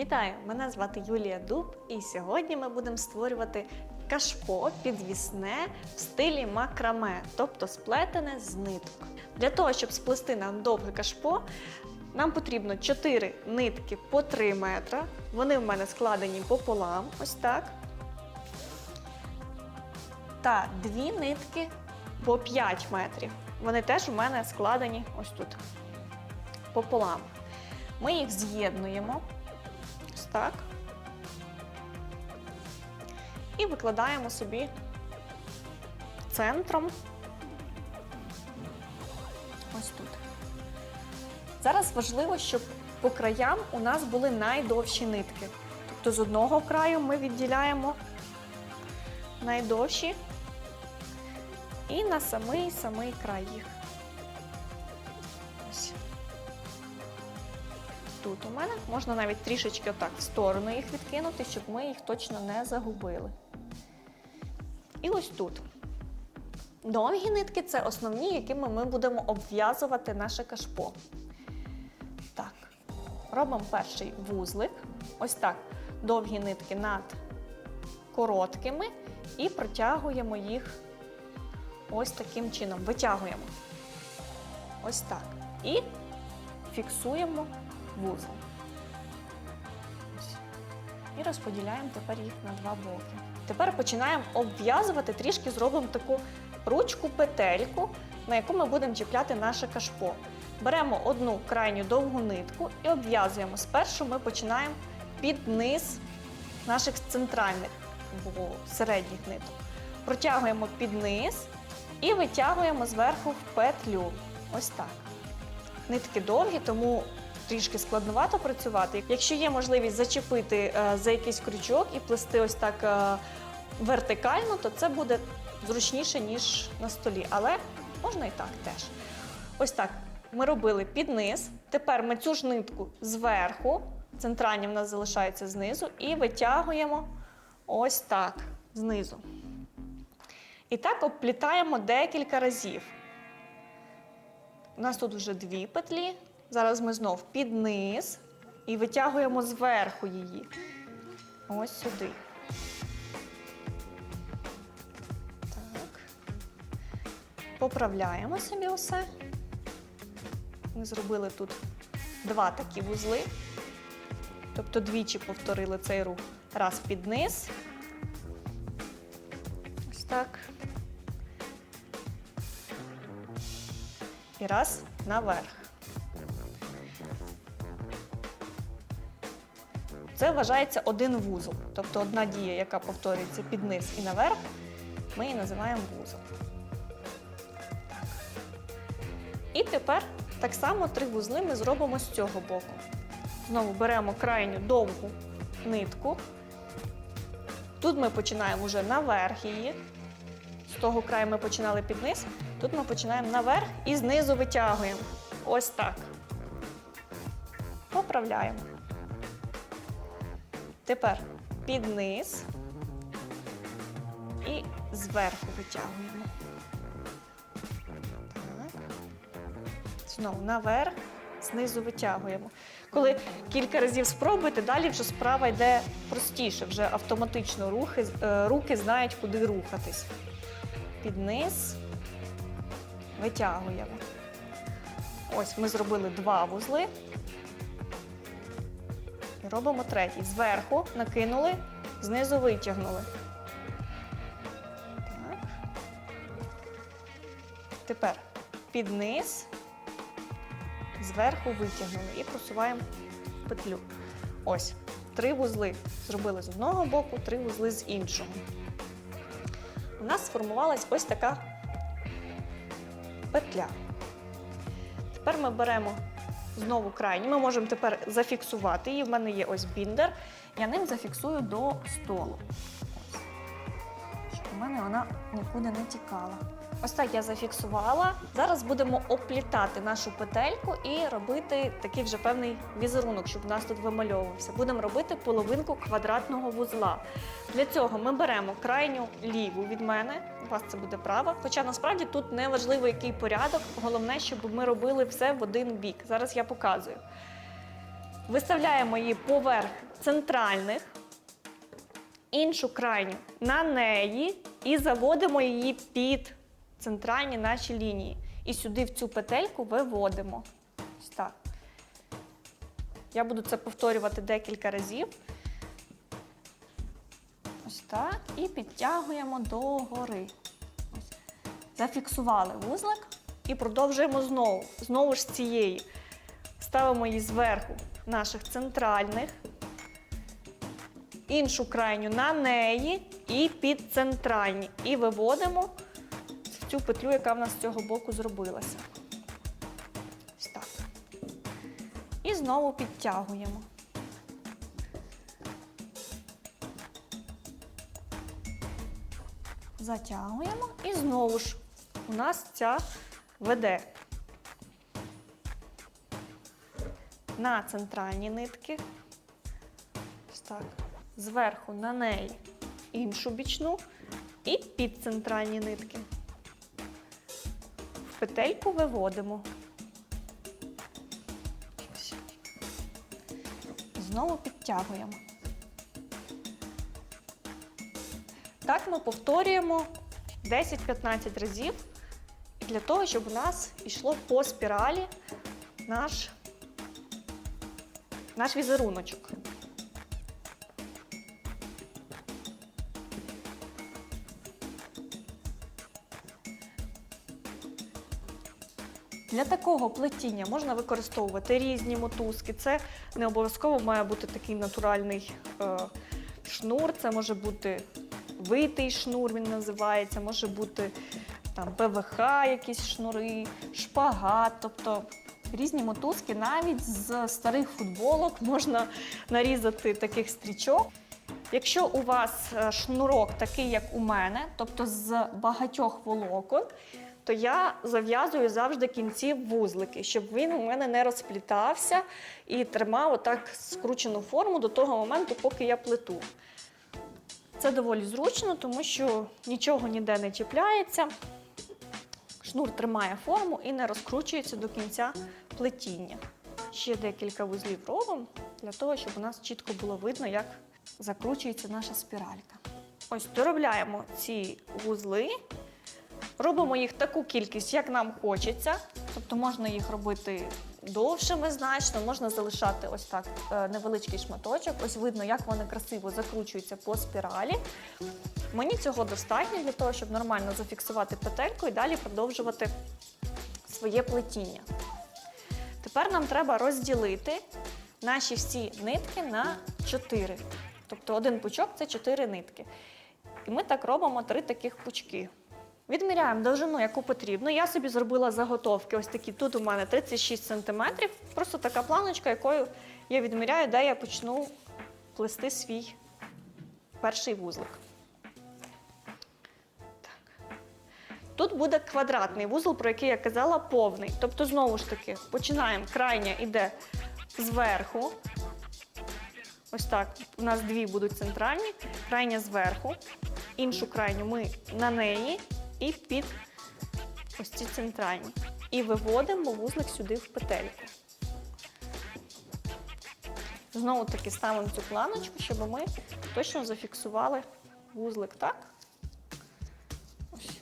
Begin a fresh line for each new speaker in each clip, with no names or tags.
Вітаю! Мене звати Юлія Дуб, і сьогодні ми будемо створювати кашпо підвісне в стилі макраме, тобто сплетене з ниток. Для того, щоб сплести нам довге кашпо, нам потрібно 4 нитки по 3 метра. Вони в мене складені пополам, ось так. Та дві нитки по 5 метрів. Вони теж у мене складені ось тут пополам. Ми їх з'єднуємо так. І викладаємо собі центром ось тут. Зараз важливо, щоб по краям у нас були найдовші нитки. Тобто з одного краю ми відділяємо найдовші і на самий самий край їх. Тут у мене можна навіть трішечки отак в сторону їх відкинути, щоб ми їх точно не загубили. І ось тут. Довгі нитки це основні, якими ми будемо обв'язувати наше кашпо. Так, робимо перший вузлик. Ось так. Довгі нитки над короткими і протягуємо їх ось таким чином. Витягуємо. Ось так. І фіксуємо вузол. І розподіляємо тепер їх на два боки. Тепер починаємо обв'язувати, трішки зробимо таку ручку-петельку, на яку ми будемо чіпляти наше кашпо. Беремо одну крайню довгу нитку і обв'язуємо. Спершу ми починаємо під низ наших центральних або середніх ниток. Протягуємо під низ і витягуємо зверху в петлю. Ось так. Нитки довгі, тому трішки складновато працювати. Якщо є можливість зачепити е, за якийсь крючок і плести ось так е, вертикально, то це буде зручніше, ніж на столі. Але можна і так теж. Ось так. Ми робили під низ. Тепер ми цю ж нитку зверху, центральні в нас залишаються знизу, і витягуємо ось так знизу. І так обплітаємо декілька разів. У нас тут вже дві петлі. Зараз ми знов під низ і витягуємо зверху її. Ось сюди. Так. Поправляємо собі усе. Ми зробили тут два такі вузли. Тобто двічі повторили цей рух. Раз під низ. Ось так. І раз наверх. Це вважається один вузол. Тобто одна дія, яка повторюється під низ і наверх, ми її називаємо вузол. І тепер так само три вузли ми зробимо з цього боку. Знову беремо крайню довгу нитку. Тут ми починаємо вже наверх її. З того краю ми починали під низ. Тут ми починаємо наверх і знизу витягуємо. Ось так. Поправляємо. Тепер під низ і зверху витягуємо. Знову наверх, знизу витягуємо. Коли кілька разів спробуєте, далі вже справа йде простіше, вже автоматично рухи, е, руки знають, куди рухатись. Під низ витягуємо. Ось ми зробили два вузли. Робимо третій. Зверху накинули, знизу витягнули. Так. Тепер під низ, зверху витягнули і просуваємо петлю. Ось. Три вузли зробили з одного боку, три вузли з іншого. У нас сформувалась ось така петля. Тепер ми беремо знову крайні. Ми можемо тепер зафіксувати її. В мене є ось біндер. Я ним зафіксую до столу. Ось. Щоб у мене вона нікуди не тікала. Ось так я зафіксувала. Зараз будемо оплітати нашу петельку і робити такий вже певний візерунок, щоб у нас тут вимальовувався. Будемо робити половинку квадратного вузла. Для цього ми беремо крайню ліву від мене. У вас це буде права. Хоча насправді тут не важливо, який порядок. Головне, щоб ми робили все в один бік. Зараз я показую. Виставляємо її поверх центральних, іншу крайню на неї і заводимо її під центральні наші лінії. І сюди в цю петельку виводимо. Ось так. Я буду це повторювати декілька разів. Ось так. І підтягуємо догори. Ось. Зафіксували вузлик і продовжуємо знову. Знову ж з цієї. Ставимо її зверху наших центральних, іншу крайню на неї і під центральні. І виводимо цю петлю, яка в нас з цього боку зробилася. Ось так. І знову підтягуємо. Затягуємо і знову ж у нас ця веде на центральні нитки. Ось так. Зверху на неї іншу бічну і під центральні нитки. Петельку виводимо. Знову підтягуємо. Так ми повторюємо 10-15 разів для того, щоб у нас йшло по спіралі наш, наш візеруночок. Для такого плетіння можна використовувати різні мотузки. Це не обов'язково має бути такий натуральний е, шнур, це може бути витий шнур, він називається, може бути там ПВХ, якісь шнури, шпагат, тобто різні мотузки, навіть з старих футболок можна нарізати таких стрічок. Якщо у вас е, шнурок такий, як у мене, тобто з багатьох волокон, то я зав'язую завжди кінці вузлики, щоб він у мене не розплітався і тримав отак скручену форму до того моменту, поки я плету. Це доволі зручно, тому що нічого ніде не чіпляється. Шнур тримає форму і не розкручується до кінця плетіння. Ще декілька вузлів робимо для того, щоб у нас чітко було видно, як закручується наша спіралька. Ось доробляємо ці вузли, робимо їх таку кількість, як нам хочеться. Тобто можна їх робити довшими значно, можна залишати ось так е, невеличкий шматочок. Ось видно, як вони красиво закручуються по спіралі. Мені цього достатньо для того, щоб нормально зафіксувати петельку і далі продовжувати своє плетіння. Тепер нам треба розділити наші всі нитки на 4. Тобто один пучок це 4 нитки. І ми так робимо три таких пучки. Відміряємо довжину, яку потрібно. Я собі зробила заготовки. Ось такі. Тут у мене 36 см. Просто така планочка, якою я відміряю, де я почну плести свій перший вузлик. Так. Тут буде квадратний вузол, про який я казала, повний. Тобто, знову ж таки, починаємо. Крайня йде зверху. Ось так. У нас дві будуть центральні, крайня зверху. Іншу крайню ми на неї і під ось ці центральні. І виводимо вузлик сюди в петельку. Знову таки ставимо цю планочку, щоб ми точно зафіксували вузлик так. Ось.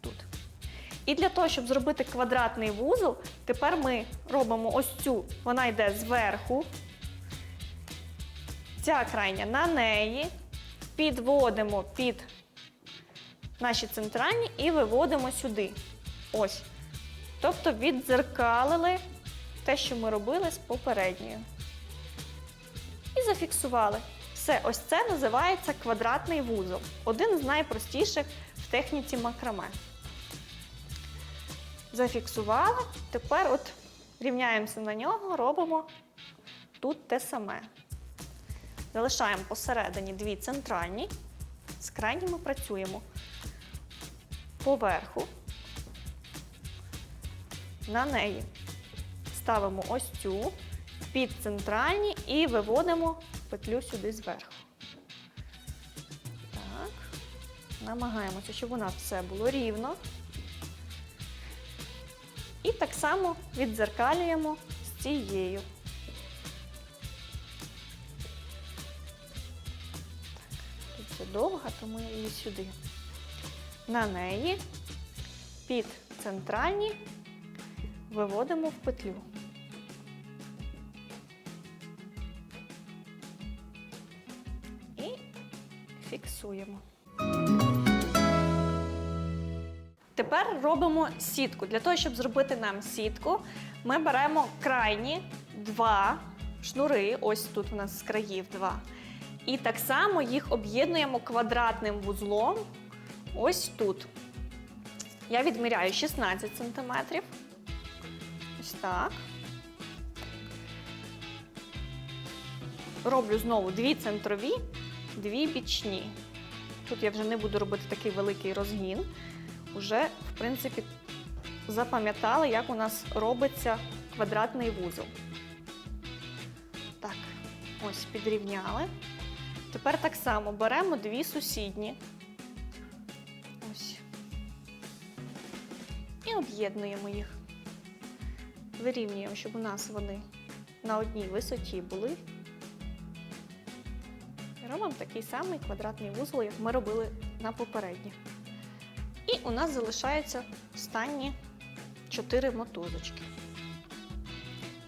Тут. І для того, щоб зробити квадратний вузол, тепер ми робимо ось цю, вона йде зверху. Ця крайня на неї, підводимо під наші центральні і виводимо сюди. Ось. Тобто віддзеркалили те, що ми робили з попередньою. І зафіксували. Все, ось це називається квадратний вузол. Один з найпростіших в техніці макраме. Зафіксували. Тепер от рівняємося на нього, робимо тут те саме. Залишаємо посередині дві центральні, з крайніми працюємо поверху, на неї ставимо ось цю під центральні і виводимо петлю сюди зверху. Так, намагаємося, щоб у нас все було рівно. І так само віддзеркалюємо з цією. Довга, тому я її сюди. На неї під центральні виводимо в петлю. І фіксуємо. Тепер робимо сітку. Для того, щоб зробити нам сітку, ми беремо крайні два шнури, ось тут у нас з країв два. І так само їх об'єднуємо квадратним вузлом ось тут. Я відміряю 16 см. Ось так. Роблю знову дві центрові, дві бічні. Тут я вже не буду робити такий великий розгін. Уже, в принципі, запам'ятали, як у нас робиться квадратний вузол. Так, ось підрівняли. Тепер так само беремо дві сусідні. Ось. І об'єднуємо їх. Вирівнюємо, щоб у нас вони на одній висоті були. І робимо такий самий квадратний вузол, як ми робили на попередніх. І у нас залишаються останні 4 мотузочки.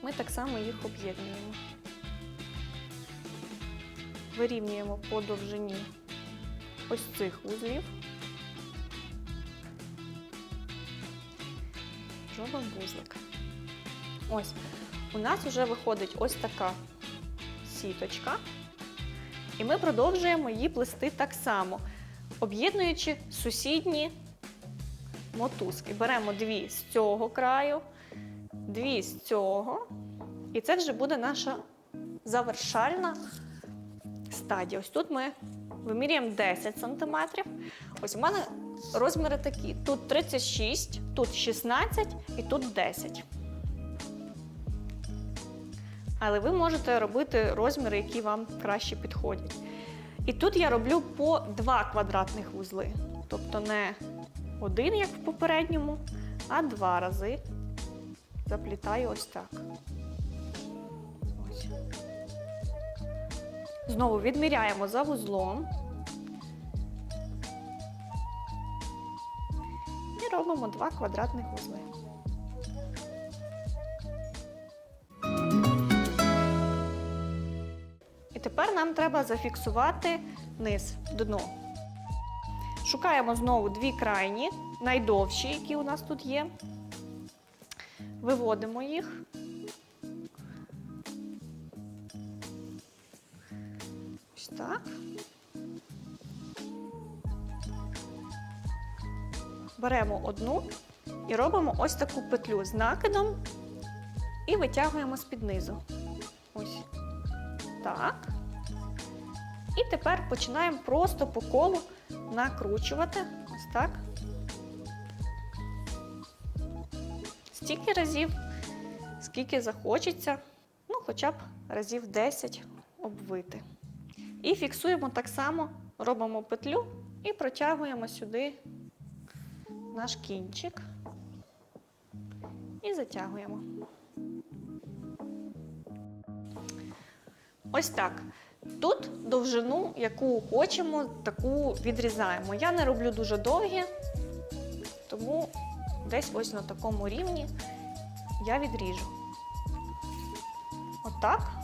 Ми так само їх об'єднуємо. Вирівнюємо по довжині ось цих вузлів. Робимо вузлик. Ось. У нас вже виходить ось така сіточка. І ми продовжуємо її плести так само, об'єднуючи сусідні мотузки. Беремо дві з цього краю, дві з цього. І це вже буде наша завершальна стадія. Ось тут ми вимірюємо 10 см. Ось у мене розміри такі: тут 36, тут 16 і тут 10. Але ви можете робити розміри, які вам краще підходять. І тут я роблю по два квадратних вузли. Тобто не один, як в попередньому, а два рази заплітаю ось так. Знову відміряємо за вузлом. І робимо два квадратних вузли. І тепер нам треба зафіксувати низ дно. Шукаємо знову дві крайні, найдовші, які у нас тут є. Виводимо їх. Так. Беремо одну і робимо ось таку петлю з накидом і витягуємо з-під низу. Ось так. І тепер починаємо просто по колу накручувати. Ось так. Стільки разів, скільки захочеться, ну, хоча б разів 10 обвити. І фіксуємо так само, робимо петлю і протягуємо сюди наш кінчик і затягуємо. Ось так. Тут довжину, яку хочемо, таку відрізаємо. Я не роблю дуже довгі, тому десь ось на такому рівні я відріжу. Отак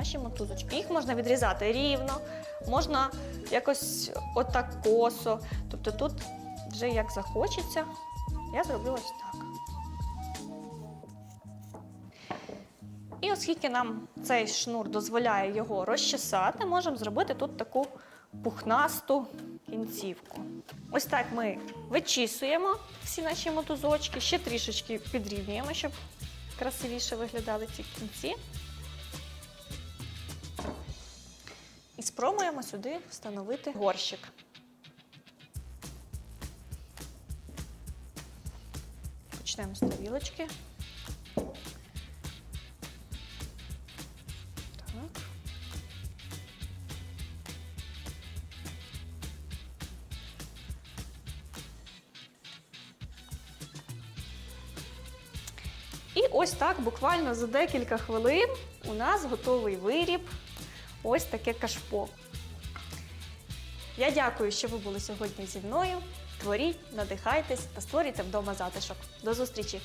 наші мотузочки. Їх можна відрізати рівно, можна якось отак косо. Тобто тут вже як захочеться, я зроблю ось так. І оскільки нам цей шнур дозволяє його розчесати, можемо зробити тут таку пухнасту кінцівку. Ось так ми вичісуємо всі наші мотузочки, ще трішечки підрівнюємо, щоб красивіше виглядали ці кінці. Спробуємо сюди встановити горщик. Почнемо з тарілочки. Так. І ось так, буквально за декілька хвилин у нас готовий виріб. Ось таке кашпо. Я дякую, що ви були сьогодні зі мною. Творіть, надихайтесь та створюйте вдома затишок. До зустрічі!